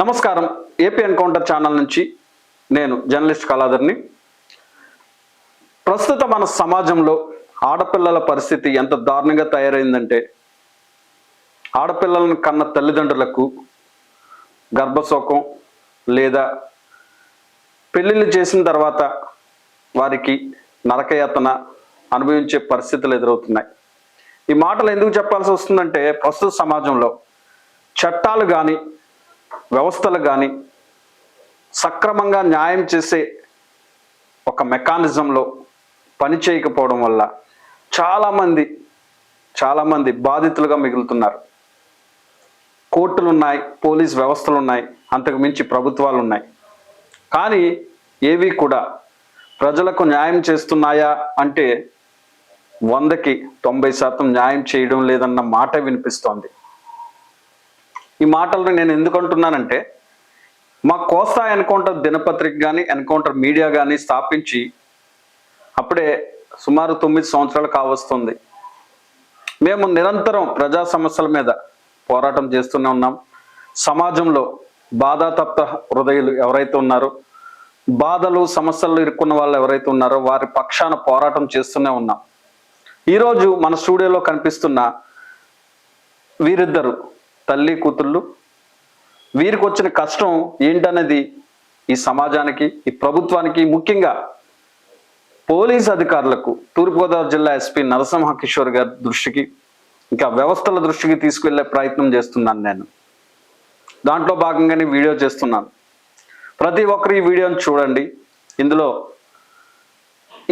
నమస్కారం. AP encounter channel నుంచి నేను జర్నలిస్ట్ కళాధర్ని. ప్రస్తుత మన సమాజంలో ఆడపిల్లల పరిస్థితి ఎంత దారుణంగా తయారైందంటే ఆడపిల్లలను కన్న తల్లిదండ్రులకు గర్భశోకం లేదా పెళ్ళిళ్ళు చేసిన తర్వాత వారికి నరకయాతన అనుభవించే పరిస్థితులు ఎదురవుతున్నాయి. ఈ మాటలు ఎందుకు చెప్పాల్సి వస్తుందంటే ప్రస్తుత సమాజంలో చట్టాలు కానీ వ్యవస్థలు కానీ సక్రమంగా న్యాయం చేసే ఒక మెకానిజంలో పని చేయకపోవడం వల్ల చాలామంది చాలామంది బాధితులుగా మిగులుతున్నారు. కోర్టులు ఉన్నాయి పోలీస్ వ్యవస్థలు ఉన్నాయి అంతకు మించి ప్రభుత్వాలు ఉన్నాయి కానీ ఏవి కూడా ప్రజలకు న్యాయం చేస్తున్నాయా అంటే వందకి తొంభై శాతం న్యాయం చేయడం లేదన్న మాట వినిపిస్తోంది. ఈ మాటలను నేను ఎందుకు అంటున్నానంటే మా కోస్తా ఎన్కౌంటర్ దినపత్రిక కానీ ఎన్కౌంటర్ మీడియా కానీ స్థాపించి అప్పుడే సుమారు తొమ్మిది సంవత్సరాలు కావస్తుంది. మేము నిరంతరం ప్రజా సమస్యల మీద పోరాటం చేస్తూనే ఉన్నాం. సమాజంలో బాధాతప్త హృదయులు ఎవరైతే ఉన్నారో బాధలు సమస్యలు ఇరుక్కున్న వాళ్ళు ఎవరైతే ఉన్నారో వారి పక్షాన పోరాటం చేస్తూనే ఉన్నాం. ఈరోజు మన స్టూడియోలో కనిపిస్తున్న వీరిద్దరు తల్లి కూతుళ్ళు. వీరికి వచ్చిన కష్టం ఏంటనేది ఈ సమాజానికి ఈ ప్రభుత్వానికి ముఖ్యంగా పోలీస్ అధికారులకు తూర్పుగోదావరి జిల్లా ఎస్పీ నరసింహ కిషోర్ గారి దృష్టికి ఇంకా వ్యవస్థల దృష్టికి తీసుకెళ్ళే ప్రయత్నం చేస్తున్నాను నేను. దాంట్లో భాగంగానే వీడియో చేస్తున్నాను. ప్రతి ఒక్కరు ఈ వీడియోని చూడండి. ఇందులో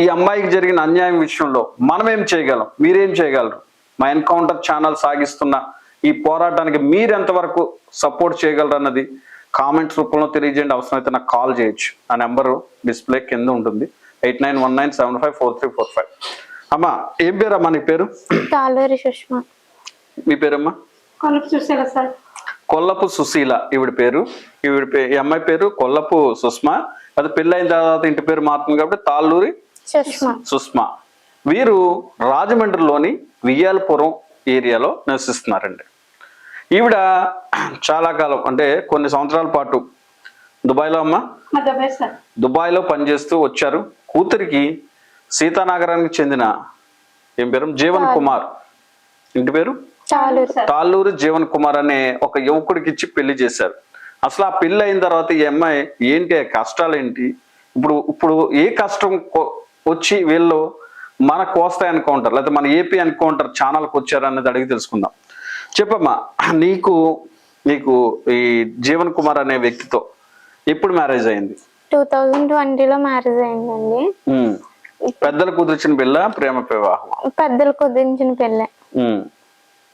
ఈ అమ్మాయికి జరిగిన అన్యాయం విషయంలో మనం ఏం చేయగలం మీరేం చేయగలరు? మా ఎన్కౌంటర్ ఛానల్ సాగిస్తున్న ఈ పోరాటానికి మీరు ఎంతవరకు సపోర్ట్ చేయగలరు అన్నది కామెంట్స్ రూపంలో తెలియజేయండి. అవసరమైతే నాకు కాల్ చేయొచ్చు. ఆ నెంబరు డిస్ప్లే కింద ఉంటుంది. Eight nine one nine seven five four three four five. అమ్మా ఏం పేరు అమ్మా నీ పేరు? తాళూరి సుష్మా. మీ పేరమ్మా? కొల్లపు సుశీల ఈవిడ పేరు. ఈవిడ పే ఈ అమ్మాయి పేరు కొల్లపు సుష్మా. అది పెళ్ళైన తర్వాత ఇంటి పేరు మారుతుంది కాబట్టి తాళ్ళూరి సుష్మా. సుష్మా. వీరు రాజమండ్రిలోని వియ్యాలపురం ఏరియాలో నివసిస్తున్నారండి. ఈవిడ చాలా కాలం అంటే కొన్ని సంవత్సరాల పాటు దుబాయ్లో అమ్మ? దుబాయ్లో పనిచేస్తూ వచ్చారు. కూతురికి సీతానగరానికి చెందిన ఏం పేరు? జీవన్ కుమార్. ఇంటి పేరు? తాళ్ళూరు జీవన్ కుమార్ అనే ఒక యువకుడికి ఇచ్చి పెళ్ళి చేశారు. అసలు ఆ పెళ్ళి అయిన తర్వాత ఈ అమ్మాయి ఏంటి ఆ కష్టాలు ఏంటి ఇప్పుడు ఇప్పుడు ఏ కష్టం వచ్చి వీళ్ళు మన కోస్తా ఎన్కౌంటర్ లేకపోతే మన ఏపీ ఎన్కౌంటర్ ఛానల్కి వచ్చారు అన్నది అడిగి తెలుసుకుందాం. చెప్పమ్మా నీకు నీకు ఈ జీవన్ కుమార్ అనే వ్యక్తితో ఎప్పుడు మ్యారేజ్ అయింది? టూ థౌజండ్ ట్వంటీలో మ్యారేజ్ అయిందండి. పెద్దలు కుదిర్చిన పిల్ల ప్రేమ వివాహం పెద్దలు కుదించిన పెళ్ళే. ఉమ్.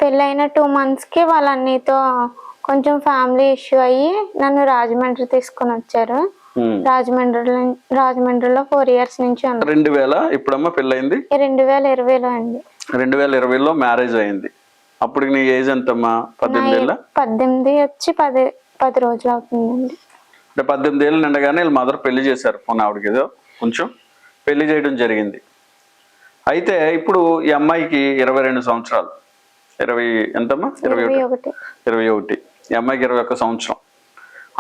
పెళ్ళి అయిన టూ మంత్స్కి వాళ్ళ అన్నయ్యతో కొంచెం ఫ్యామిలీ ఇష్యూ అయ్యి నన్ను రాజమండ్రి తీసుకొని వచ్చారు. ఉమ్. రాజమండ్రిలో ఫోర్ ఇయర్స్ నుంచి రెండు వేల? ఇప్పుడమ్మా పెళ్ళయింది? రెండు వేల ఇరవైలో అండి. రెండు వేల ఇరవైలో మ్యారేజ్ అయింది. అప్పుడు నీ ఏజ్ ఎంతమ్మా? పద్దెనిమిది ఏళ్ళ? పద్దెనిమిది వచ్చి పది పది రోజులు అవుతుందండి. అంటే పద్దెనిమిది ఏళ్ళు నిండగానే వీళ్ళ మదర్ పెళ్ళి చేశారు పోనీ ఆవిడకి ఏదో కొంచెం పెళ్ళి చేయడం జరిగింది. అయితే ఇప్పుడు ఈ అమ్మాయికి ఇరవై రెండు సంవత్సరాలు. ఇరవై ఎంతమ్మా? ఇరవై ఒకటి. ఇరవై ఒకటి. ఈ అమ్మాయికి ఇరవై ఒక్క సంవత్సరం.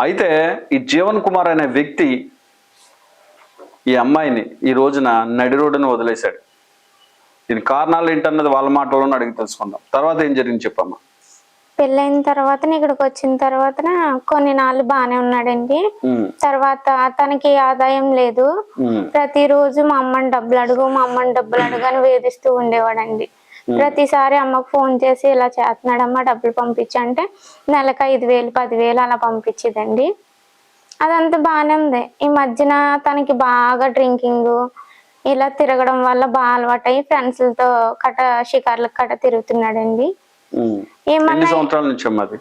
అయితే ఈ జీవన్ కుమార్ అనే వ్యక్తి ఈ అమ్మాయిని ఈ రోజున నడి రోడ్డును వదిలేశాడు. దీని కారణాలు ఏంటన్నది వాళ్ళ మాటలను అడిగి తెలుసుకుందాం. తర్వాత ఏం జరిగింది చెప్పమ్మా? పెళ్ళైన తర్వాత ఇక్కడికి వచ్చిన తర్వాత కొన్ని నాళ్ళు బాగానే ఉన్నాడండి. తర్వాత తనకి ఆదాయం లేదు. ప్రతిరోజు మా అమ్మని డబ్బులు అడుగు మా అమ్మని డబ్బులు అడుగు అని వేధిస్తూ ఉండేవాడండి. ప్రతిసారి అమ్మకు ఫోన్ చేసి ఇలా చేస్తున్నాడమ్మా డబ్బులు పంపించు అంటే నెలకు ఐదు వేలు పదివేలు అలా పంపించేదండి. అదంతా బాగానే ఉంది. ఈ మధ్యన తనకి బాగా డ్రింకింగ్ ఇలా తిరగడం వల్ల బాగా అలవాటయ్యి ఫ్రెండ్స్లతో కట షికార్లకు కట తిరుగుతున్నాడండి. ఏమన్నా సంవత్సరాల నుంచి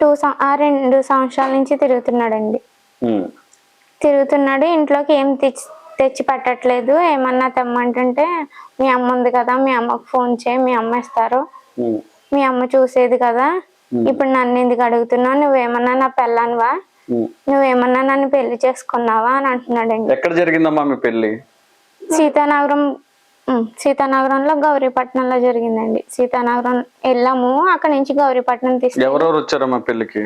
టూ రెండు సంవత్సరాల నుంచి తిరుగుతున్నాడండి. తిరుగుతున్నాడు ఇంట్లోకి ఏం తెచ్చి తెచ్చి పెట్టట్లేదు ఏమన్నా తెమ్మంటుంటే మీ అమ్మ ఉంది కదా మీ అమ్మకు ఫోన్ చేయి మీ అమ్మ ఇస్తారు. మీ అమ్మ చూసేది కదా. ఇప్పుడు నన్ను ఎందుకు అడుగుతున్నావు? నువ్వేమన్నా నా పెళ్ళానువా. నువ్వేమన్నా నన్ను పెళ్ళి చేసుకున్నావా? అని అంటున్నాడండి. ఎక్కడ జరిగిందమ్మా మీ పెళ్ళి సీతానగరం సీతానగరంలో గౌరీపట్నంలో జరిగిందండి. సీతానగరం వెళ్ళాము. అక్కడ నుంచి గౌరీపట్నం తీసుకు ఎవరెవరు పెళ్ళికి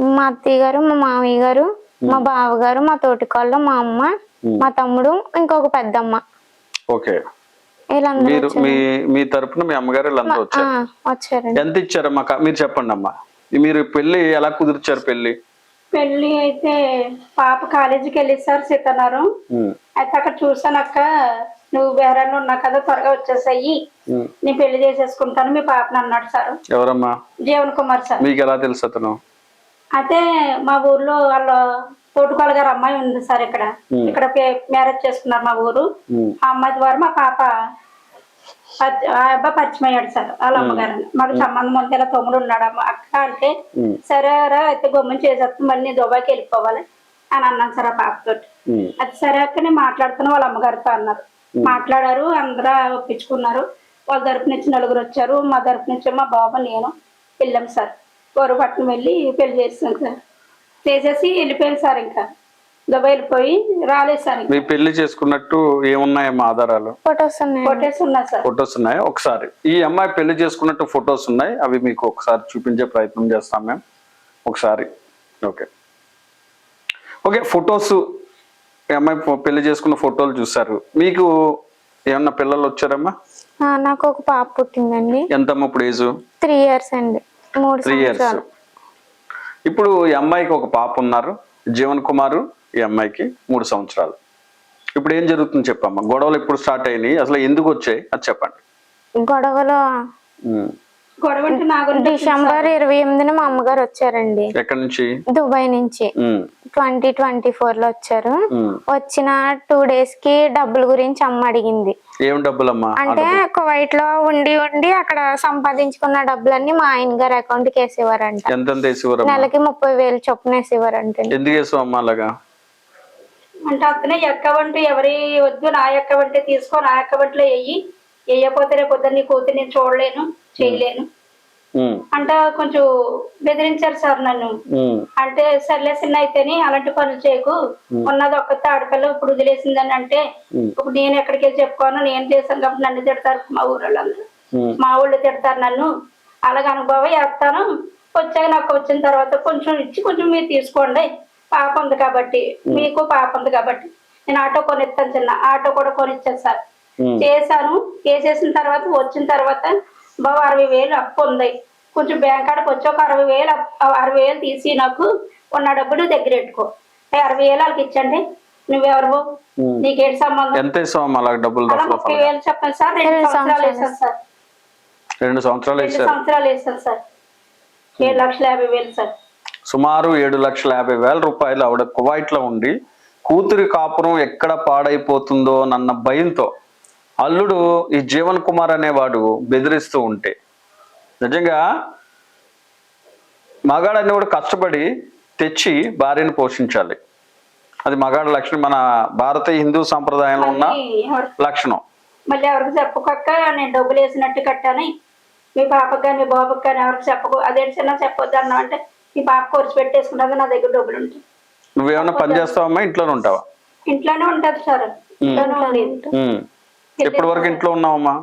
మా అత్తయ్య గారు మా మామయ్య గారు మా బావ గారు మా తోటికోళ్ళు మా అమ్మ మా తమ్ముడు ఇంకొక పెద్దమ్మ. ఓకే. మీరు. మీ మీ తరపున మీ అమ్మగారు వచ్చారు. ఎంత ఇచ్చారమ్మా మీరు చెప్పండి అమ్మా మీరు పెళ్ళి ఎలా కుదిర్చారు పెళ్ళి పెళ్ళి అయితే పాప కాలేజీకి వెళ్ళి సార్ సీతన్నారు అయితే అక్కడ చూసాను అక్క నువ్వు వేరేలో ఉన్నావు కదా త్వరగా వచ్చేసాయి. నేను పెళ్ళి చేసేసుకుంటాను మీ పాపని అన్నాడు సార్. ఎవరమ్మా? జీవన్ కుమార్ సార్. మీకు ఎలా తెలుసు అతను? అయితే మా ఊర్లో వాళ్ళ తోటుకోళ్ళ గారు అమ్మాయి ఉంది సార్ ఇక్కడ. ఇక్కడ మ్యారేజ్ చేసుకున్నారు మా ఊరు. ఆ అమ్మాయి ద్వారా మా పాప అబ్బాయి పరిచయం అయ్యాడు సార్ వాళ్ళ అమ్మగారు మాకు సంబంధం ఉంది ఇలా తమ్ముడు ఉన్నాడు అమ్మ. అక్క అంటే సరే రా అయితే గమ్మున చేసేస్తాం మళ్ళీ దుబాయ్కి వెళ్ళిపోవాలి అని అన్నాను సార్ ఆ పాపతోటి. ఉమ్, అది సరే అక్క నేను మాట్లాడుతున్నా వాళ్ళ అమ్మగారితో అన్నారు. మాట్లాడారు అందరూ ఒప్పించుకున్నారు. వాళ్ళ తరపు నుంచి నలుగురు వచ్చారు. మా తరపు నుంచి మా బాబు నేను వెళ్ళాం సార్. గౌరవపట్నం వెళ్ళి పెళ్ళి చేస్తాం సార్. చేసేసి వెళ్ళిపోయాను సార్ ఇంకా. ఇంకా మీ పెళ్ళి చేసుకున్నట్టు ఏమున్నాయమ్మా ఆధారాలు? ఫొటోస్ ఉన్నాయి. కొట్టేసి ఉన్నా సార్. ఫొటోస్ ఉన్నాయి? ఒకసారి. ఈ అమ్మాయి పెళ్ళి చేసుకున్నట్టు ఫొటోస్ ఉన్నాయి? అవి మీకు ఒకసారి చూపించే ప్రయత్నం చేస్తాం మేము. ఒకసారి. ఓకే. Okay photos. ఈ అమ్మాయి పెళ్ళి చేసుకున్న ఫోటోలు చూసారు మీకు ఏమన్నా పిల్లలు వచ్చారమ్మా? ఆ, నాకు ఒక పాప పుట్టిందండి. ఎంతమ్మా ఇప్పుడు ఏజ్? త్రీ ఇయర్స్ అండి. మూడు త్రీ ఇయర్స్. ఇప్పుడు ఈ అమ్మాయికి ఒక పాప ఉన్నారు. జీవన్ కుమారు. ఈ అమ్మాయికి మూడు సంవత్సరాలు. ఇప్పుడు ఏం జరుగుతుంది చెప్పమ్మా? గొడవలు ఎప్పుడు స్టార్ట్ అయినాయి? అసలు ఎందుకు వచ్చాయి? అది చెప్పండి. గొడవలో డిసెంబర్ ఇరవై ఎనిమిదిన మా అమ్మగారు వచ్చారండి. ఎక్కడి నుంచి? దుబాయ్ నుంచి. ట్వంటీ ట్వంటీ ఫోర్లో వచ్చారు. వచ్చిన టూ డేస్కి డబ్బుల గురించి అమ్మ అడిగింది. ఏం డబ్బులమ్మా? అంటే. కువైట్లో ఉండి ఉండి అక్కడ సంపాదించుకున్న డబ్బులన్నీ మా ఆయన గారి అకౌంట్కి వేసేవారంట. నెలకి ముప్పై వేలు చొప్పున వేసేవారంట ఎందుకు వేసావు అమ్మా అలాగా? అంటే అతనే ఎక్కవంటే ఎవరి వద్దు నా ఎక్కవంటే తీసుకో నా ఎక్కవంట్లో వెయ్యి వేయకపోతే రేపు పొద్దున్న నీ కూతురు నేను చూడలేను చేయలేను. అంటే కొంచెం బెదిరించారు సార్ నన్ను. అంటే సర్లే చిన్న అయితేనే అలాంటి పనులు చేయకు. ఉన్నది ఒక్కతే ఆడపిల్ల ఇప్పుడు వదిలేసిందని అంటే. ఇప్పుడు నేను ఎక్కడికి వెళ్ళి చెప్పుకోను నేను చేశాను కాబట్టి నన్ను తిడతారు మా ఉమ్, మా ఊళ్ళో తిడతారు నన్ను. అలాగ అనుభవం వేస్తాను వచ్చాక నాకు వచ్చిన తర్వాత కొంచెం ఇచ్చి కొంచెం మీరు తీసుకోండి. పాప ఉంది కాబట్టి మీకు పాప ఉంది కాబట్టి. నేను ఆటో కొనిస్తాను చిన్న ఆటో కూడా కొనిచ్చాను సార్. చేశాను. చేసేసిన తర్వాత వచ్చిన తర్వాత బాబు అరవై వేలు అప్పు ఉంది. కొంచెం బ్యాంక్ కాడికి వచ్చి ఒక అరవై వేలు అరవై వేలు తీసి నాకు ఉన్న డబ్బులు దగ్గర పెట్టుకో. అరవై వేలు వాళ్ళకి ఇచ్చండి. నువ్వెవరు. నీకేంటి సంబంధం? ఎంత డబ్బులు ముప్పై? వేలు చెప్పండి సార్. రెండు సంవత్సరాలు వేసాను సార్. రెండు సంవత్సరాలు వేసాను సార్. ఏడు లక్షల యాభై వేలు సార్. సుమారు ఏడు లక్షల యాభై వేల రూపాయలు ఆవిడ కువైట్లో ఉండి కూతురి కాపురం ఎక్కడ పాడైపోతుందో నన్న భయంతో అల్లుడు ఈ జీవన్ కుమార్ అనేవాడు బెదిరిస్తూ ఉంటే. నిజంగా మగాడు అనేవాడు కష్టపడి తెచ్చి భార్యను పోషించాలి. అది మగాడి లక్షణం. మన భారతీయ హిందూ సంప్రదాయంలో ఉన్న లక్షణం. మళ్ళీ ఎవరికి చెప్పకొక్క నేను డబ్బులు వేసినట్టు కట్టాను. మీ పాపకి కానీ మీ బాబుకి కానీ ఎవరికి చెప్పకు. అదే చిన్న చెప్పొద్దు అన్నావు అంటే మీ పాప ఖర్చు పెట్టేసుకున్నది నా దగ్గర డబ్బులు ఉంటాయి. నువ్వేమన్నా పని చేస్తావమ్మా? ఇంట్లోనే ఉంటావా? ఇంట్లోనే ఉంటది సార్. ఇంట్లోనే ఉండేది. ఎప్పటి వరకు ఇంట్లో ఉన్నావమ్మా?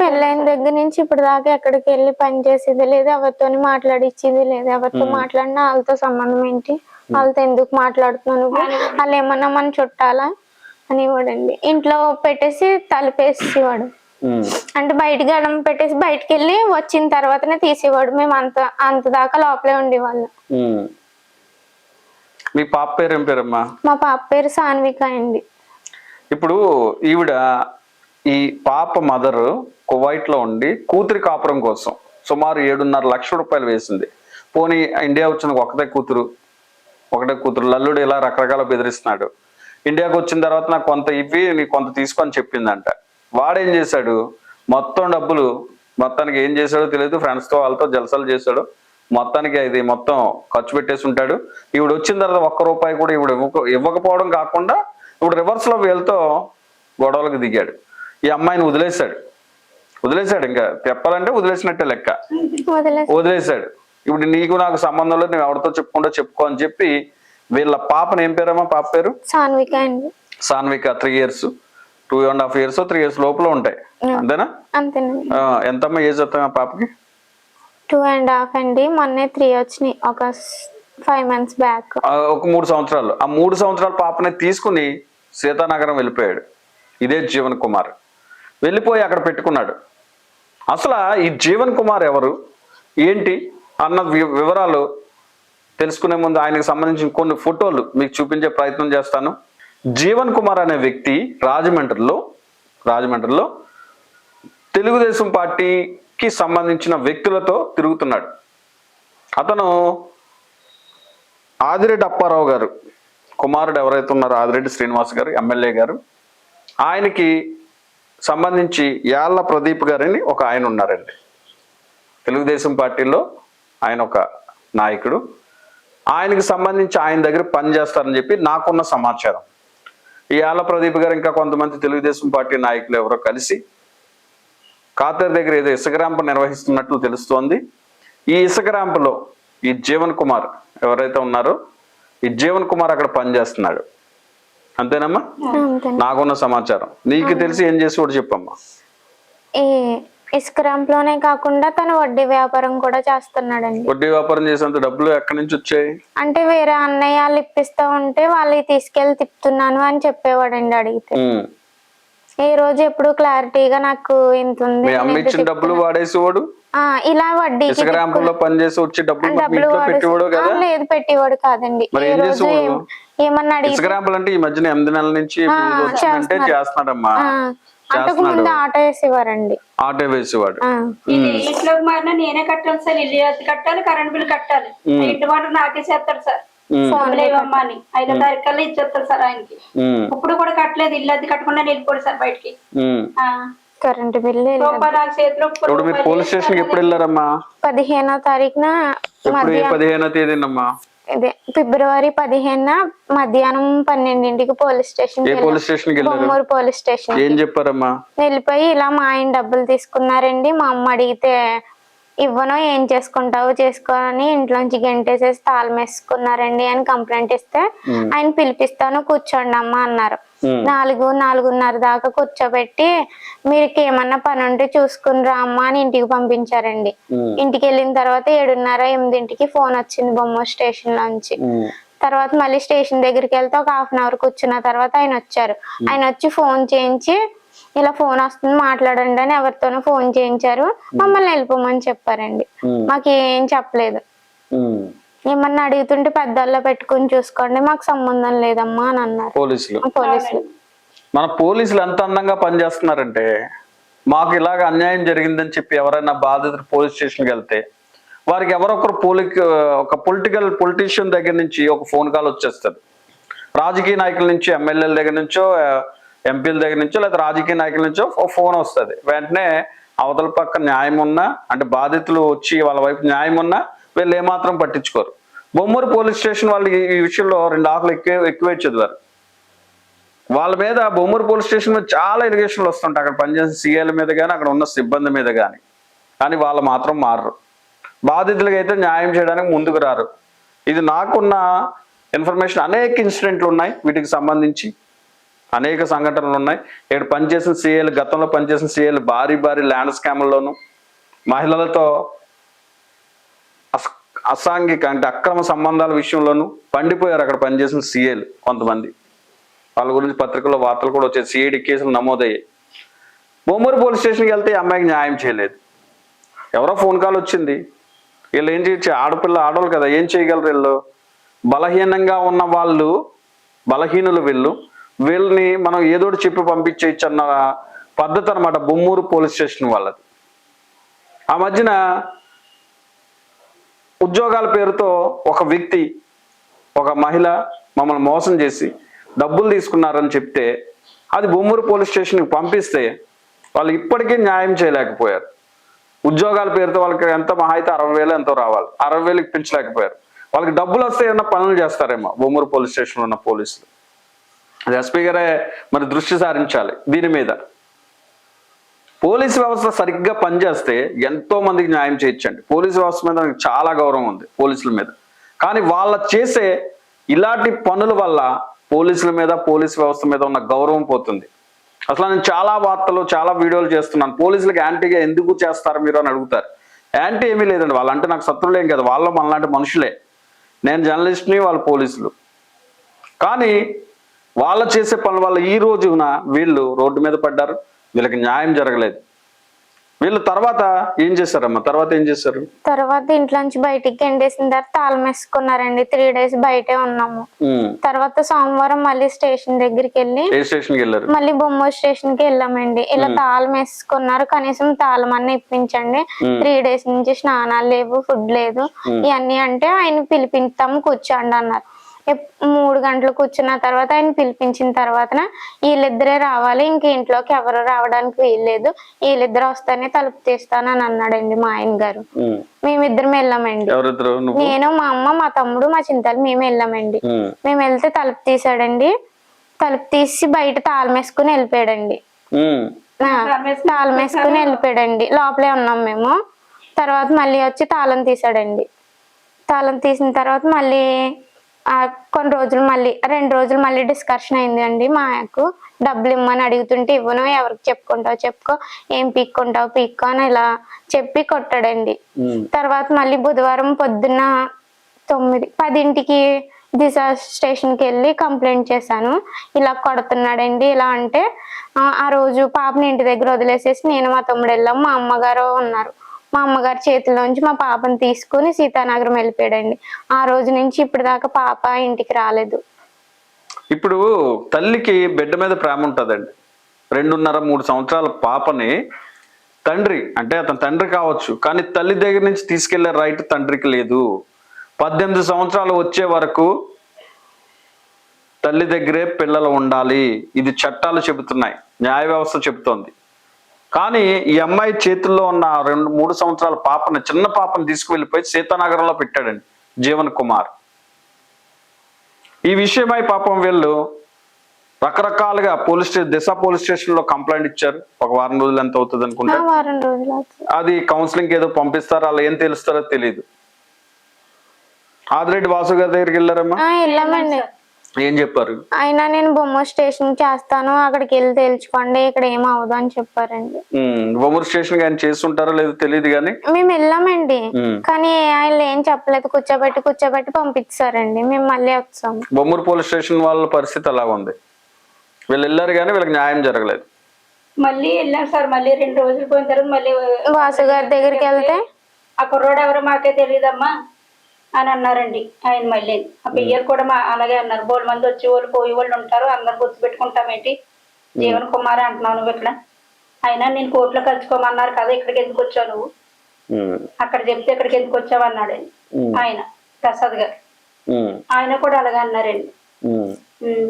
పెళ్ళైన దగ్గర నుంచి ఇప్పుడు దాకా ఎక్కడికి వెళ్ళి పని చేసేది లేదు. ఎవరితో మాట్లాడిచ్చేది లేదు. ఎవరితో మాట్లాడినా వాళ్ళతో సంబంధం ఏంటి? వాళ్ళతో ఎందుకు మాట్లాడుతున్నావు నువ్వు? వాళ్ళు ఏమన్నా మన చుట్టాలా? అనేవాడండి. ఇంట్లో పెట్టేసి తలుపేసేవాడు. అంటే బయటికి అడం పెట్టేసి బయటికి వెళ్ళి వచ్చిన తర్వాతనే తీసేవాడు. మేము అంత అంత దాకా లోపలే ఉండేవాళ్ళం. మీ పాప పేరు ఏం పేరమ్మా? మా పాప పేరు సాన్విక అండి. ఇప్పుడు ఈవిడ ఈ పాప మదర్ కువైట్లో ఉండి కూతురి కాపురం కోసం సుమారు ఏడున్నర లక్షల రూపాయలు వేసింది. పోనీ ఇండియా వచ్చిన ఒకటే కూతురు ఒకటే కూతురు. లల్లుడు ఇలా రకరకాల బెదిరిస్తున్నాడు. ఇండియాకి వచ్చిన తర్వాత నాకు కొంత ఇవ్వి నీకు కొంత తీసుకొని చెప్పిందంట. వాడేం చేశాడు? మొత్తం డబ్బులు మొత్తానికి ఏం చేశాడో తెలియదు. ఫ్రెండ్స్తో వాళ్ళతో జలసాలు చేశాడు. మొత్తానికి ఇది మొత్తం ఖర్చు పెట్టేసి ఉంటాడు. ఈవిడ వచ్చిన తర్వాత ఒక్క రూపాయి కూడా ఇవ్వక ఇవ్వకపోవడం కాకుండా ఇప్పుడు రివర్స్లో వీళ్ళతో గొడవలకు దిగాడు. ఈ అమ్మాయిని వదిలేశాడు. వదిలేశాడు ఇంకా. చెప్పాలంటే వదిలేసినట్టే లెక్క. వదిలేశాడు. ఇప్పుడు నీకు నాకు సంబంధం లేదు నువ్వు ఎవరితో చెప్పుకుంటో చెప్పుకో అని చెప్పి వీళ్ళ పాపను ఏం పేరమ్మా? పాప పేరు? సాన్విక అండి. Sanvika three years two and half years three years లోపల ఉంటాయి. అంతేనా? ఎంతమ్మా ఏజ్ వస్తాయి ఆ పాపకి? టూ అండ్ హాఫ్ అండి. మొన్నే త్రీ వచ్చినాయి. ఒక ఫైవ్ మంత్స్ బ్యాక్ ఒక మూడు సంవత్సరాలు. ఆ మూడు సంవత్సరాల పాపని తీసుకుని సీతానగరం వెళ్ళిపోయాడు. ఇదే జీవన్ కుమార్. వెళ్ళిపోయి అక్కడ పెట్టుకున్నాడు. అసలు ఈ జీవన్ కుమార్ ఎవరు? ఏంటి? అన్న వివరాలు తెలుసుకునే ముందు ఆయనకు సంబంధించిన కొన్ని ఫోటోలు మీకు చూపించే ప్రయత్నం చేస్తాను. జీవన్ కుమార్ అనే వ్యక్తి రాజమండ్రిలో రాజమండ్రిలో తెలుగుదేశం పార్టీకి సంబంధించిన వ్యక్తులతో తిరుగుతున్నాడు. అతను ఆదిరెడ్డి అప్పారావు గారు కుమారుడు ఎవరైతే ఉన్నారో ఆదిరెడ్డి శ్రీనివాస్ గారు ఎమ్మెల్యే గారు ఆయనకి సంబంధించి యాళ్ళ ప్రదీప్ గారని ఒక ఆయన ఉన్నారండి. తెలుగుదేశం పార్టీలో ఆయన ఒక నాయకుడు. ఆయనకి సంబంధించి ఆయన దగ్గర పనిచేస్తారని చెప్పి నాకున్న సమాచారం. ఈ యాళ్ళ ప్రదీప్ గారు ఇంకా కొంతమంది తెలుగుదేశం పార్టీ నాయకులు ఎవరో కలిసి ఖాతర్ దగ్గర ఏదో ఇసుక ర్యాంప్ నిర్వహిస్తున్నట్లు తెలుస్తోంది. ఈ ఇసుక ర్యాంపులో ఈ జీవన్ కుమార్ ఎవరైతే ఉన్నారో ఈ జీవన్ కుమార్ అక్కడ పనిచేస్తున్నాడు. అంతేనమ్మా? అంతే నాకున్న సమాచారం. నీకు తెలిసి ఏం చేసి కూడా చెప్పమ్మా. ఈ ఇసుక లోనే కాకుండా తను వడ్డీ వ్యాపారం కూడా చేస్తున్నాడండి. వడ్డీ వ్యాపారం చేసేంత డబ్బులు ఎక్కడి నుంచి వచ్చాయి? అంటే వేరే అన్నయ్య వాళ్ళు ఇప్పిస్తా ఉంటే వాళ్ళకి తీసుకెళ్ళి తిప్పుతున్నాను అని చెప్పేవాడండి అడిగితే. ఉమ్. ఈ రోజు ఎప్పుడు క్లారిటీగా నాకు ఇంత ఉంది అమ్మ ఇచ్చిన డబ్బులు వాడేసేవాడు? ఆ, ఇలా ర్యాంపుల్లో పనిచేసి వచ్చి డబ్బులు పెట్టేవాడు కదా? లేదు పెట్టేవాడు కాదండి. ఈ రోజు ఏమన్నా అడిగి అంటే ఈ మధ్యన ఎనిమిది నెలల నుంచి. చేస్తున్నాడమ్మా. అంతకు ముందు ఆటో వేసేవారండి. ఆటో వేసేవాడు. మారినా నేనే కట్టాలి సార్. ఇల్లు అద్దె కట్టాలి కరెంట్ బిల్ కట్టాలి. ఇంటి మాట నాకే చేస్తాడు సార్. అని ఐదో తారీఖు కల్లా ఇచ్చేస్తాడు సార్ ఆయనకి. ఇప్పుడు కూడా కట్టలేదు. ఇల్లు అద్దె కట్టకుండా వెళ్ళిపోడు సార్ బయటికి. కరెంటు బిల్లు ఇప్పుడు మీరు పోలీస్ స్టేషన్కి ఎప్పుడు వెళ్ళారమ్మా? పదిహేనో తారీఖున పదిహేనో తేదీనమ్మా? ఇదే ఫిబ్రవరి పదిహేనున మధ్యాహ్నం పన్నెండింటికి police station police station Bommuru police station ఏం చెప్పారమ్మా? వెళ్ళిపోయి ఇలా మా ఆయన డబ్బులు తీసుకున్నారండి. మా అమ్మ అడిగితే ఇవ్వను ఏం చేసుకుంటావు చేసుకోని ఇంట్లోంచి గంటేసేసి తాళం వేసుకున్నారండి అని కంప్లైంట్ ఇస్తే ఆయన పిలిపిస్తాను కూర్చోండి అమ్మ అన్నారు. నాలుగు నాలుగున్నర దాకా కూర్చోబెట్టి మీకు ఏమన్నా పని ఉంటే చూసుకుని రా అమ్మ అని ఇంటికి పంపించారండి. ఇంటికి వెళ్ళిన తర్వాత ఏడున్నర ఎనిమిదింటికి ఫోన్ వచ్చింది బొమ్మ స్టేషన్ లోంచి. తర్వాత మళ్ళీ స్టేషన్ దగ్గరికి వెళ్తే ఒక హాఫ్ అన్ అవర్ కూర్చున్న తర్వాత ఆయన వచ్చారు ఆయన వచ్చి ఫోన్ చేయించి ఇలా ఫోన్ వస్తుంది మాట్లాడండి అని ఎవరితోనో ఫోన్ చేయించారు. మమ్మల్ని వెళ్ళిపోమని చెప్పారండి. మాకు ఏం చెప్పలేదు. ఏమన్నా అడుగుతుంటే పెద్దల్లో పెట్టుకుని చూసుకోండి మాకు సంబంధం లేదమ్మా అని అన్నారు. పోలీసులు. పోలీసులు. మన పోలీసులు ఎంత అందంగా పనిచేస్తున్నారంటే మాకు ఇలాగ అన్యాయం జరిగిందని చెప్పి ఎవరైనా బాధితులు పోలీస్ స్టేషన్కి వెళ్తే వారికి ఎవరొకరు పోలి ఒక పొలిటికల్ పొలిటీషియన్ దగ్గర నుంచి ఒక ఫోన్ కాల్ వచ్చేస్తుంది. రాజకీయ నాయకుల నుంచి ఎమ్మెల్యేల దగ్గర నుంచో ఎంపీల దగ్గర నుంచో లేదా రాజకీయ నాయకుల నుంచో ఒక ఫోన్ వస్తుంది. వెంటనే అవతల పక్క న్యాయం ఉన్నా అంటే బాధితులు వచ్చి వాళ్ళ వైపు న్యాయం ఉన్నా వీళ్ళు ఏమాత్రం పట్టించుకోరు. బొమ్మూరు పోలీస్ స్టేషన్ వాళ్ళు ఈ- విషయంలో రెండు ఆకులు ఎక్కువ ఎక్కువ చదివారు వాళ్ళ మీద బొమ్మూరు పోలీస్ స్టేషన్ మీద చాలా ఇరిగేషన్లు వస్తుంటాయి. అక్కడ పనిచేసిన సీఏల మీద కానీ అక్కడ ఉన్న సిబ్బంది మీద కానీ కానీ వాళ్ళు మాత్రం మారరు. బాధితులకి అయితే న్యాయం చేయడానికి ముందుకు రారు. ఇది నాకున్న ఇన్ఫర్మేషన్ అనేక ఇన్సిడెంట్లు ఉన్నాయి. వీటికి సంబంధించి అనేక సంఘటనలు ఉన్నాయి. ఇక్కడ పనిచేసిన సీఏలు గతంలో పనిచేసిన సీఏలు భారీ భారీ ల్యాండ్ స్కామ్లలోను మహిళలతో అసాంఘిక అంటే అక్రమ సంబంధాల విషయంలోనూ పండిపోయారు అక్కడ పనిచేసిన సీఏలు కొంతమంది. వాళ్ళ గురించి పత్రికల్లో వార్తలు కూడా వచ్చాయి. సిఐడి కేసులు నమోదయ్యాయి. బొమ్మూరు పోలీస్ స్టేషన్కి వెళ్తే ఈ అమ్మాయికి న్యాయం చేయలేదు. ఎవరో ఫోన్ కాల్ వచ్చింది. వీళ్ళు ఏం చేయొచ్చు? ఆడపిల్ల ఆడవాళ్ళు కదా ఏం చేయగలరు వీళ్ళు? బలహీనంగా ఉన్న వాళ్ళు బలహీనులు వీళ్ళు. వీళ్ళని మనం ఏదోటి చెప్పి పంపించేయచ్చు అన్న పద్ధతి అనమాట బొమ్మూరు పోలీస్ స్టేషన్ వాళ్ళది. ఆ మధ్యన ఉద్యోగాల పేరుతో ఒక వ్యక్తి ఒక మహిళ మమ్మల్ని మోసం చేసి డబ్బులు తీసుకున్నారని చెప్తే అది బొమ్మూరు పోలీస్ స్టేషన్కి పంపిస్తే వాళ్ళు ఇప్పటికీ న్యాయం చేయలేకపోయారు. ఉద్యోగాల పేరుతో వాళ్ళకి ఎంత మహా అయితే అరవై వేలు ఎంతో రావాలి. అరవై వేలకు పెంచలేకపోయారు. వాళ్ళకి డబ్బులు వస్తే ఏమన్నా పనులు చేస్తారేమో బొమ్మూరు పోలీస్ స్టేషన్లో ఉన్న పోలీసులు. అది ఎస్పీ గారే మరి దృష్టి సారించాలి దీని మీద. పోలీస్ వ్యవస్థ సరిగ్గా పనిచేస్తే ఎంతో మందికి న్యాయం చేయించండి. పోలీస్ వ్యవస్థ మీద నాకు చాలా గౌరవం ఉంది పోలీసుల మీద. కానీ వాళ్ళ చేసే ఇలాంటి పనుల వల్ల పోలీసుల మీద పోలీస్ వ్యవస్థ మీద ఉన్న గౌరవం పోతుంది. అసలు నేను చాలా వార్తలు చాలా వీడియోలు చేస్తున్నాను. పోలీసులకు యాంటీగా ఎందుకు చేస్తారు మీరు అని అడుగుతారు. యాంటీ ఏమీ లేదండి. వాళ్ళంటే నాకు శత్రువులేం కదా. వాళ్ళు మనలాంటి మనుషులే. నేను జర్నలిస్ట్ని వాళ్ళు పోలీసులు. కానీ వాళ్ళు చేసే పనుల వల్ల ఈ రోజున వీళ్ళు రోడ్డు మీద పడ్డారు. వీళ్ళకి న్యాయం జరగలేదు. వీళ్ళు తర్వాత ఏం చేశారమ్మా? తర్వాత ఏం చేశారు? తర్వాత ఇంట్లోంచి బయటికి ఎండేసిన తర్వాత తాళం వేసుకున్నారండి. త్రీ డేస్ బయటే ఉన్నాము. తర్వాత సోమవారం మళ్ళీ స్టేషన్ దగ్గరికి వెళ్ళి వెళ్ళారు? మళ్ళీ బొమ్మ స్టేషన్కి వెళ్ళామండి. ఇలా తాళం వేసుకున్నారు. కనీసం తాళం అన్న ఇప్పించండి. త్రీ డేస్ నుంచి స్నానాలు లేవు ఫుడ్ లేదు. ఇవన్నీ అంటే ఆయన పిలిపిస్తాము కూర్చోండి అన్నారు. మూడు గంటలు కూర్చున్న తర్వాత ఆయన పిలిపించిన తర్వాత వీళ్ళిద్దరే రావాలి ఇంక ఇంట్లోకి ఎవరు రావడానికి వీల్లేదు వీళ్ళిద్దరు వస్తేనే తలుపు తీస్తానని అన్నాడండి మా ఆయన గారు. మేమిద్దరం వెళ్ళామండి. నేను మా అమ్మ మా తమ్ముడు మా చింతలు మేము వెళ్ళామండి. మేము వెళ్తే తలుపు తీసాడండి తలుపు తీసి బయట తాళం వేసుకుని వెళ్ళిపోయాడండి. ఉమ్. ఆ, తాళం వేసుకుని వెళ్ళిపోయాడండి. లోపలే ఉన్నాం మేము. తర్వాత మళ్ళీ వచ్చి తాళం తీసాడండి తాళం తీసిన తర్వాత మళ్ళీ కొన్ని రోజులు మళ్ళీ రెండు రోజులు మళ్ళీ డిస్కషన్ అయింది అండి మా ఆయనకు డబ్బులు ఇమ్మని అడుగుతుంటే ఇవ్వను ఎవరికి చెప్పుకుంటావు చెప్పుకో ఏం పీక్కుంటావు పీక్కో అని ఇలా చెప్పి కొట్టాడండి. తర్వాత మళ్ళీ బుధవారం పొద్దున్న తొమ్మిది పదింటికి దిశ స్టేషన్కి వెళ్ళి కంప్లైంట్ చేశాను. ఇలా కొడుతున్నాడండి ఇలా అంటే ఆ, ఆ రోజు పాపని ఇంటి దగ్గర వదిలేసేసి నేను మా తమ్ముడు వెళ్ళాం మా అమ్మగారు ఉన్నారు. మా అమ్మగారి చేతిలోంచి మా పాపని తీసుకుని సీతానగరం వెళ్ళిపోయాడండి. ఆ రోజు నుంచి ఇప్పటిదాకా పాప ఇంటికి రాలేదు. ఇప్పుడు తల్లికి బిడ్డ మీద ప్రేమ ఉంటుందండి. రెండున్నర మూడు సంవత్సరాల పాపని తండ్రి అంటే అతని తండ్రి కావచ్చు కానీ తల్లి దగ్గర నుంచి తీసుకెళ్ళే రైట్ తండ్రికి లేదు. పద్దెనిమిది సంవత్సరాలు వచ్చే వరకు తల్లి దగ్గరే పిల్లలు ఉండాలి. ఇది చట్టాలు చెబుతున్నాయి. న్యాయ వ్యవస్థ చెబుతోంది. కానీ ఈ అమ్మాయి చేతుల్లో ఉన్న రెండు మూడు సంవత్సరాల పాపని చిన్న పాపని తీసుకువెళ్ళిపోయి సీతానగరంలో పెట్టాడండి జీవన్ కుమార్. ఈ విషయమై పాపం వీళ్ళు రకరకాలుగా పోలీస్ స్టేషన్ దిశ పోలీస్ స్టేషన్లో కంప్లైంట్ ఇచ్చారు. ఒక వారం రోజులు ఎంత అవుతుంది అనుకుంటా. అది కౌన్సిలింగ్ ఏదో పంపిస్తారో? అలా ఏం తెలుస్తారో తెలియదు ఆదిరెడ్డి వాసు గారి దగ్గరికి వెళ్ళారమ్మా? ఏం చెప్పారు? అయినా నేను బొమ్మ స్టేషన్ చేస్తాను అక్కడికి వెళ్ళి తేల్చుకోండి ఇక్కడ ఏం అవ్వదు అని చెప్పారండి. బొమ్మూరు స్టేషన్ ఆయన చేస్తుంటారో లేదో తెలియదు కానీ మేము వెళ్ళామండి. కానీ ఆయన ఏం చెప్పలేదు కూర్చోబెట్టి కూర్చోబెట్టి పంపించారండి మేము మళ్ళీ వచ్చాము బొమ్మూరు పోలీస్ స్టేషన్ వాళ్ళ పరిస్థితి అలా ఉంది. వీళ్ళు వెళ్ళారు కానీ వీళ్ళకి న్యాయం జరగలేదు. మళ్ళీ వెళ్ళాం సార్ మళ్ళీ రెండు రోజులు పోయిన తర్వాత మళ్ళీ వాసు గారి దగ్గరికి వెళ్తే? ఆ కుర్రోడు ఎవరో మాకే తెలియదమ్మా అని అన్నారండి. ఆయన మళ్ళీ ఆ పియ్యలు కూడా మా అలాగే అన్నారు. బోల్ మంది వచ్చి వాళ్ళు పోయి వాళ్ళు ఉంటారు. అందరు గుర్తు పెట్టుకుంటామేంటి జీవన్ కుమార్ అంటున్నావు నువ్వు ఇక్కడ. అయినా నేను కోర్టులో కలుసుకోమన్నారు కదా ఇక్కడికి ఎందుకు వచ్చావు నువ్వు? అక్కడ చెప్తే ఇక్కడికి ఎందుకు వచ్చావు అన్నాడు ఆయన. ప్రసాద్ గారు. ఆయన కూడా అలాగే అన్నారండి.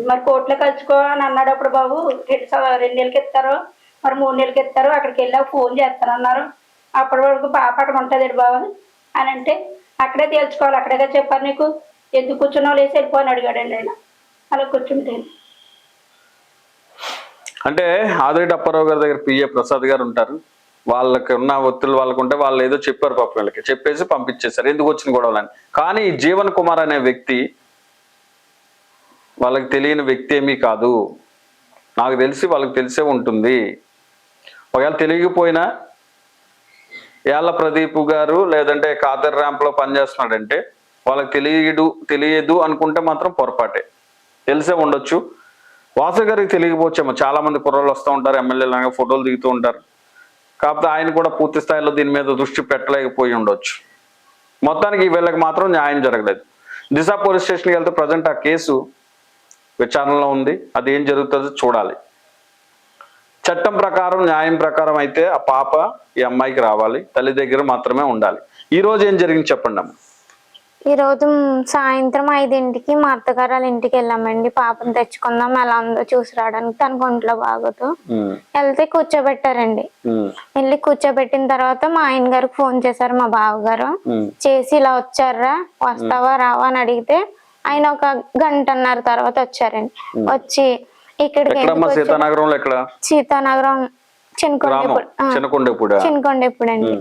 మరి కోర్టులో కలుసుకో అని అన్నాడు అప్పుడు బాబు రెండు నెలలకి ఇస్తారు. మరి మూడు నెలలకి ఇస్తారు. అక్కడికి వెళ్ళాక ఫోన్ చేస్తానన్నారు. అప్పటి వరకు పాప అక్కడ ఉంటుంది బాబు అని అంటే అక్కడే తేల్చుకోవాలి అక్కడే చెప్పారు నీకు? ఎందుకు కూర్చున్నావు? లేసి వెళ్ళిపోని అడిగాడండి ఆయన. అలా కూర్చుంటే. అంటే ఆదిరెడ్డి అప్పారావు గారి దగ్గర పిఏ ప్రసాద్ గారు ఉంటారు. వాళ్ళకి ఉన్న ఒత్తిళ్ళు వాళ్ళకు ఉంటే వాళ్ళు ఏదో చెప్పారు పాప వీళ్ళకి. చెప్పేసి పంపించేశారు. ఎందుకు వచ్చిన గొడవలని? కానీ ఈ జీవన్ కుమార్ అనే వ్యక్తి వాళ్ళకి తెలియని వ్యక్తి ఏమీ కాదు. నాకు తెలిసి వాళ్ళకి తెలిసే ఉంటుంది. ఒకవేళ తెలియకపోయినా యాళ్ళ ప్రదీప్ గారు లేదంటే కాదర్ ర్యాంప్లో పనిచేస్తున్నాడంటే వాళ్ళకి తెలియదు తెలియదు అనుకుంటే మాత్రం పొరపాటే. తెలిసే ఉండొచ్చు. వాసు గారికి తెలియకపోవచ్చేమో. చాలా మంది కుర్రోళ్ళు వస్తూ ఉంటారు ఎమ్మెల్యేలు ఫోటోలు దిగుతూ ఉంటారు. కాకపోతే ఆయన కూడా పూర్తి స్థాయిలో దీని మీద దృష్టి పెట్టలేకపోయి ఉండొచ్చు. మొత్తానికి వీళ్ళకి మాత్రం న్యాయం జరగలేదు. దిశ పోలీస్ స్టేషన్కి వెళ్తే ప్రజెంట్ ఆ కేసు విచారణలో ఉంది. అది ఏం జరుగుతుందో చూడాలి. చట్టం ప్రకారం న్యాయం ప్రకారం అయితే ఆ పాప ఈ అమ్మాయికి రావాలి. తల్లి దగ్గర మాత్రమే ఉండాలి. ఈ రోజు ఏం జరిగింది చెప్పండి అమ్మ ఈ రోజు సాయంత్రం ఐదింటికి మా అత్తగారు వాళ్ళ ఇంటికి వెళ్ళామండి. పాపను తెచ్చుకుందాం ఎలా ఉందో చూసి రావడానికి తనకు ఒంట్లో బాగోదు. వెళ్తే కూర్చోబెట్టారండి. వెళ్ళి కూర్చోబెట్టిన తర్వాత మా ఆయన గారికి ఫోన్ చేశారు మా బావగారు. చేసి ఇలా వచ్చారా? వస్తావా? రావా? అని అడిగితే ఆయన ఒక గంటన్నర తర్వాత వచ్చారండి. వచ్చి ఎక్కడమ్మా? సీతానగరంలో ఎక్కడ? సీతానగరం అండి.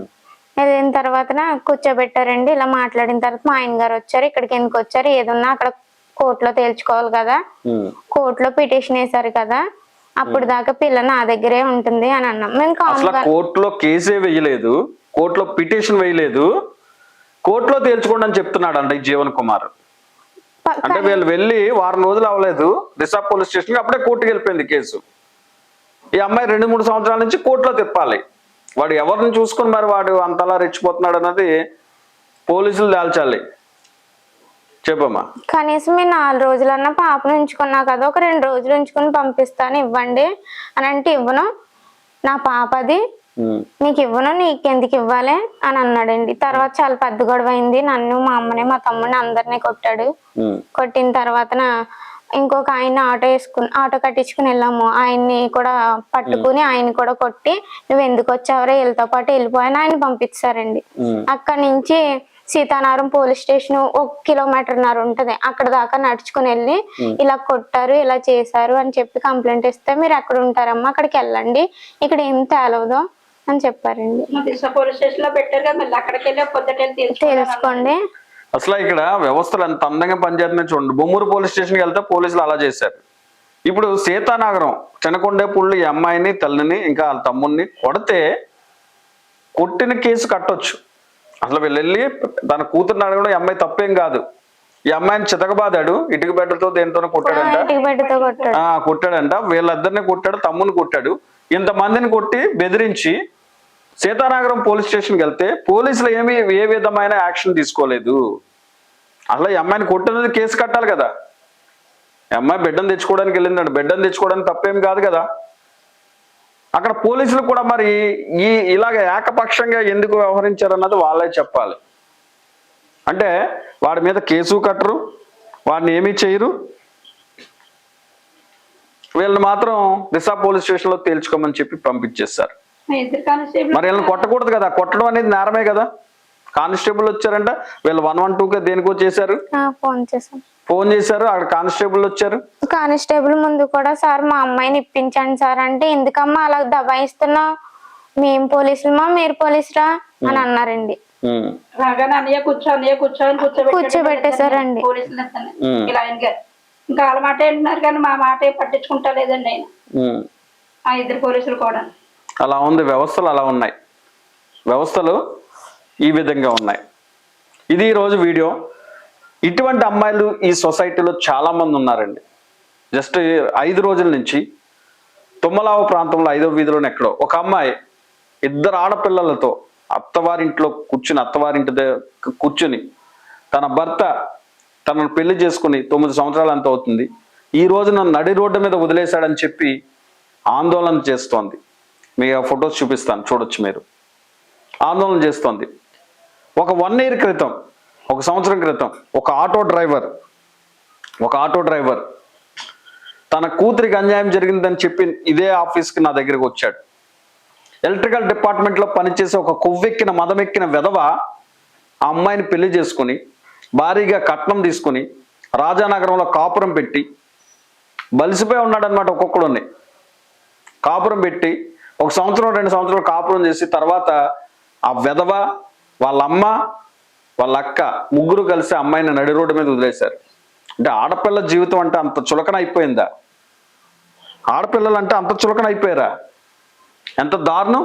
వెళ్ళిన తర్వాత కూర్చోబెట్టారండి. ఇలా మాట్లాడిన తర్వాత మా ఆయన గారు వచ్చారు. ఇక్కడికి ఎందుకు వచ్చారు? ఏదున్నా అక్కడ కోర్టులో తేల్చుకోవాలి కదా. కోర్టులో పిటిషన్ వేశారు కదా. అప్పుడు దాకా పిల్ల నా దగ్గరే ఉంటుంది అని అన్నాం. మేము కోర్టులో కేసే వేయలేదు. కోర్టులో పిటిషన్ వేయలేదు. కోర్టులో తేల్చుకోండి అని చెప్తున్నాడు ఈ జీవన్ కుమార్. అంటే వీళ్ళు వెళ్ళి వారం రోజులు అవ్వలేదు. రిసాబ్ పోలీస్ స్టేషన్ అప్పుడే కోర్టుకి వెళ్ళిపోయింది కేసు. ఈ అమ్మాయి రెండు మూడు సంవత్సరాల నుంచి కోర్టులో తిప్పాలి. వాడు ఎవరిని చూసుకుని మరి వాడు అంతలా రెచ్చిపోతున్నాడు అన్నది పోలీసులు దాల్చాలి చెప్పమ్మా. కనీసం మీరు నాలుగు రోజులన్నా పాపను ఉంచుకున్నా కదా ఒక రెండు రోజులు ఉంచుకుని పంపిస్తాను ఇవ్వండి అని అంటే ఇవ్వను. నా పాపది నీకు ఇవ్వను నీకు ఎందుకు ఇవ్వాలి అని అన్నాడండి. తర్వాత చాలా పెద్ద గొడవ అయింది నన్ను మా అమ్మని మా తమ్ముడిని అందరినీ కొట్టాడు. కొట్టిన తర్వాత ఇంకొక ఆయన ఆటో వేసుకుని ఆటో కట్టించుకుని వెళ్ళాము. ఆయన్ని కూడా పట్టుకుని ఆయన కూడా కొట్టి నువ్వు ఎందుకు వచ్చావరా? వీళ్ళతో పాటు వెళ్ళిపోయాను ఆయన పంపించారండి అక్కడి నుంచి సీతానగరం పోలీస్ స్టేషన్ ఒక కిలోమీటర్న్నర ఉంటది. అక్కడ దాకా నడుచుకుని వెళ్ళి ఇలా కొట్టారు ఇలా చేశారు అని చెప్పి కంప్లైంట్ ఇస్తే మీరు ఎక్కడ ఉంటారమ్మా? అక్కడికి వెళ్ళండి. ఇక్కడ ఏం తేలవదు. అని చెప్పారండి. తెలుసుకోండి. అసలు ఇక్కడ వ్యవస్థలు ఎంత అందంగా పనిచేస్తున్నాయి చూడండి. బొమ్మూరు పోలీస్ స్టేషన్కి వెళ్తే పోలీసులు అలా చేశారు. ఇప్పుడు సీతానగరం చెనకొండేపుళ్ళు ఈ అమ్మాయిని తల్లిని ఇంకా వాళ్ళ తమ్ముడిని కొడితే కొట్టిన కేసు కట్టొచ్చు. అసలు వీళ్ళు వెళ్ళి తన కూతురుని అడగడం ఈ అమ్మాయి తప్పేం కాదు. ఈ అమ్మాయిని చితకబాదాడు ఇటుక బిడ్డతో దేనితోనో కొట్టాడంట. కొట్టాడంట. వీళ్ళిద్దరిని కొట్టాడు తమ్ముని కొట్టాడు. ఇంతమందిని కొట్టి బెదిరించి సీతానగరం పోలీస్ స్టేషన్కి వెళ్తే పోలీసులు ఏమి ఏ విధమైన యాక్షన్ తీసుకోలేదు. అసలు ఈ అమ్మాయిని కొట్టినది కేసు కట్టాలి కదా. ఈ అమ్మాయి బిడ్డను తెచ్చుకోవడానికి వెళ్ళిందండి. బిడ్డను తెచ్చుకోవడానికి తప్పేం కాదు కదా. అక్కడ పోలీసులు కూడా మరి ఈ ఇలాగ ఏకపక్షంగా ఎందుకు వ్యవహరించారన్నది వాళ్ళే చెప్పాలి. అంటే వాడి మీద కేసు కట్టరు వాడిని ఏమీ చేయరు. వీళ్ళని మాత్రం దిశా పోలీస్ స్టేషన్లో తేల్చుకోమని చెప్పి పంపించేస్తారు మరి వీళ్ళని కొట్టకూడదు కదా కొట్టడం అనేది నేరమే కదా. కానిస్టేబుల్ వచ్చారంట వీళ్ళు వన్ వన్ టూకే దేనికో చేశారు. ఆ, ఫోన్ చేశాను ఫోన్ చేశారు అక్కడ కానిస్టేబుల్ వచ్చారు. కానిస్టేబుల్ ముందు కూడా సార్ మా అమ్మాయిని ఇప్పించండి సార్ అంటే ఎందుకమ్మా అలా దబాయిస్తున్నావు మేం పోలీసులమా? మీరు పోలీసురా? అని అన్నారండి. కూర్చోబెట్టేశారండి. ఇంకా వాళ్ళ మాట ఏంటున్నారు కానీ మా మాట ఏం పట్టించుకుంటా లేదండి ఆయన. ఆ ఇద్దరు పోలీసులు కూడా. అలా ఉంది వ్యవస్థలు అలా ఉన్నాయి. వ్యవస్థలు ఈ విధంగా ఉన్నాయి. ఇది ఈరోజు వీడియో. ఇటువంటి అమ్మాయిలు ఈ సొసైటీలో చాలామంది ఉన్నారండి. జస్ట్ ఐదు రోజుల నుంచి తుమ్మలావ ప్రాంతంలో ఐదో వీధిలోనే ఎక్కడో ఒక అమ్మాయి ఇద్దరు ఆడపిల్లలతో అత్తవారింట్లో కూర్చుని అత్తవారింటి దగ్గర కూర్చుని తన భర్త తనను పెళ్ళి చేసుకుని తొమ్మిది సంవత్సరాలు అంత అవుతుంది. ఈ రోజు నన్ను నడి రోడ్డు మీద వదిలేశాడని చెప్పి ఆందోళన చేస్తోంది. మీకు ఆ ఫొటోస్ చూపిస్తాను చూడొచ్చు మీరు. ఆందోళన చేస్తోంది. ఒక వన్ ఇయర్ క్రితం ఒక సంవత్సరం క్రితం ఒక ఆటో డ్రైవర్ ఒక ఆటో డ్రైవర్ తన కూతురికి అన్యాయం జరిగిందని చెప్పి ఇదే ఆఫీస్కి నా దగ్గరికి వచ్చాడు. ఎలక్ట్రికల్ డిపార్ట్మెంట్లో పనిచేసే ఒక కొవ్వెక్కిన మదమెక్కిన వెధవ ఆ అమ్మాయిని పెళ్ళి చేసుకుని భారీగా కట్నం తీసుకుని రాజానగరంలో కాపురం పెట్టి బలిసిపోయి ఉన్నాడనమాట ఒక్కొక్కడుని. కాపురం పెట్టి ఒక సంవత్సరం రెండు సంవత్సరాలు కాపురం చేసి తర్వాత ఆ వెధవ వాళ్ళ అమ్మ వాళ్ళ అక్క ముగ్గురు కలిసి అమ్మాయిని నడి రోడ్డు మీద వదిలేశారు. అంటే ఆడపిల్ల జీవితం అంటే అంత చులకన అయిపోయిందా? ఆడపిల్లలు అంటే అంత చులకన అయిపోయారా? ఎంత దారుణం!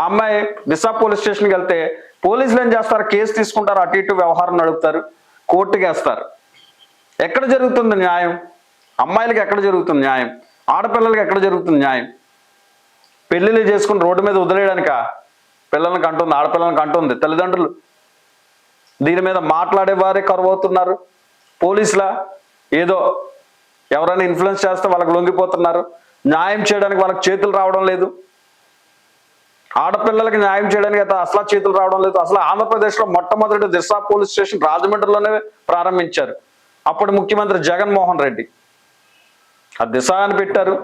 ఆ అమ్మాయి దిశా పోలీస్ స్టేషన్కి వెళ్తే పోలీసులు ఏం చేస్తారు? కేసు తీసుకుంటారు అటు ఇటు వ్యవహారం నడుపుతారు కోర్టుకి వేస్తారు ఎక్కడ జరుగుతుంది న్యాయం? అమ్మాయిలకి ఎక్కడ జరుగుతుంది న్యాయం? ఆడపిల్లలకి ఎక్కడ జరుగుతుంది న్యాయం? పెళ్ళిళ్ళు చేసుకుని రోడ్డు మీద వదిలేయడానిక? పిల్లలకు అంటుంది ఆడపిల్లలకు అంటుంది తల్లిదండ్రులు. దీని మీద మాట్లాడే వారే కరువు అవుతున్నారు పోలీసులా? ఏదో ఎవరైనా ఇన్ఫ్లుయెన్స్ చేస్తే వాళ్ళకి లొంగిపోతున్నారు. న్యాయం చేయడానికి వాళ్ళకి చేతులు రావడం లేదు. ఆడపిల్లలకి న్యాయం చేయడానికి అయితే అసలు చేతులు రావడం లేదు. అసలు ఆంధ్రప్రదేశ్లో మొట్టమొదటి దిశ పోలీస్ స్టేషన్ రాజమండ్రిలోనే ప్రారంభించారు. అప్పుడు ముఖ్యమంత్రి జగన్మోహన్ రెడ్డి. ఆ దిశ అని పెట్టారు.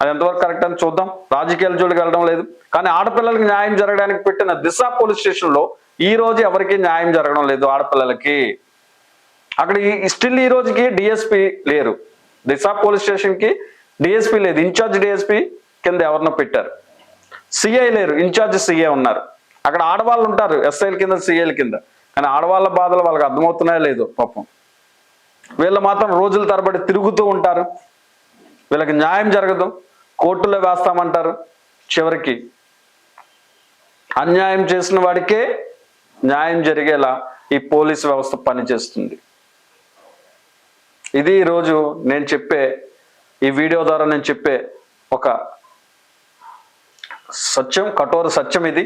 అది ఎంతవరకు కరెక్ట్ అని చూద్దాం. రాజకీయాల జోలికి వెళ్ళడం లేదు. కానీ ఆడపిల్లలకి న్యాయం జరగడానికి పెట్టిన దిశ పోలీస్ స్టేషన్లో ఈ రోజు ఎవరికి న్యాయం జరగడం లేదు ఆడపిల్లలకి. అక్కడ స్టిల్ ఈ రోజుకి డిఎస్పి లేరు. దిశ పోలీస్ స్టేషన్కి డిఎస్పి లేదు. ఇన్ఛార్జ్ డిఎస్పి కింద ఎవరినో పెట్టారు. సిఐ లేరు. ఇన్ఛార్జ్ సిఐ ఉన్నారు. అక్కడ ఆడవాళ్ళు ఉంటారు. ఎస్ఐల కింద సిఐల కింద. కానీ ఆడవాళ్ళ బాధలు వాళ్ళకి అర్థమవుతున్నాయో లేదు పాపం. వీళ్ళు మాత్రం రోజుల తరబడి తిరుగుతూ ఉంటారు. వీళ్ళకి న్యాయం జరగదు. కోర్టులో వేస్తామంటారు చివరికి. అన్యాయం చేసిన వాడికే న్యాయం జరిగేలా ఈ పోలీస్ వ్యవస్థ పనిచేస్తుంది. ఇది ఈరోజు నేను చెప్పే ఈ వీడియో ద్వారా నేను చెప్పే ఒక సత్యం కఠోర సత్యం ఇది.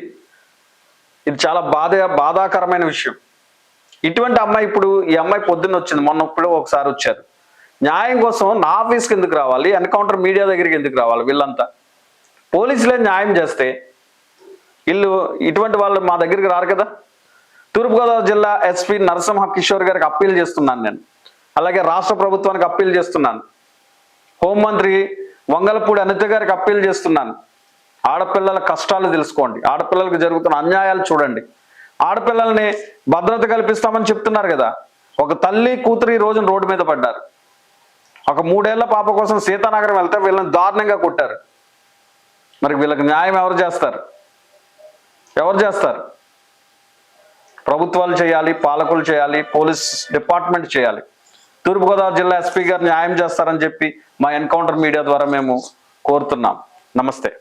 ఇది చాలా బాధ బాధాకరమైన విషయం. ఇటువంటి అమ్మాయి ఇప్పుడు ఈ అమ్మాయి పొద్దున్న వచ్చింది. మొన్న ఇప్పుడు ఒకసారి వచ్చారు. న్యాయం కోసం నా ఆఫీస్కి ఎందుకు రావాలి? ఎన్కౌంటర్ మీడియా దగ్గరికి ఎందుకు రావాలి వీళ్ళంతా? పోలీసులే న్యాయం చేస్తే వీళ్ళు ఇటువంటి వాళ్ళు మా దగ్గరికి రారు కదా? తూర్పుగోదావరి జిల్లా ఎస్పీ నరసింహ కిషోర్ గారికి అప్పీల్ చేస్తున్నాను నేను. అలాగే రాష్ట్ర ప్రభుత్వానికి అప్పీల్ చేస్తున్నాను. హోంమంత్రి వంగలపూడి అనిత గారికి అప్పీల్ చేస్తున్నాను. ఆడపిల్లల కష్టాలు తెలుసుకోండి. ఆడపిల్లలకు జరుగుతున్న అన్యాయాలు చూడండి. ఆడపిల్లల్ని భద్రత కల్పిస్తామని చెప్తున్నారు కదా? ఒక తల్లి కూతురు ఈ రోజున రోడ్డు మీద పడ్డారు. ఒక మూడేళ్ళ పాప కోసం సీతానగరం వెళ్తే వీళ్ళని దారుణంగా కొట్టారు. మరి వీళ్ళకి న్యాయం ఎవరు చేస్తారు? ఎవరు చేస్తారు? ప్రభుత్వాలు చేయాలి పాలకులు చేయాలి పోలీస్ డిపార్ట్మెంట్ చేయాలి. తూర్పుగోదావరి జిల్లా ఎస్పీ గారు న్యాయం చేస్తారని చెప్పి మా ఎన్కౌంటర్ మీడియా ద్వారా మేము కోరుతున్నాం. నమస్తే.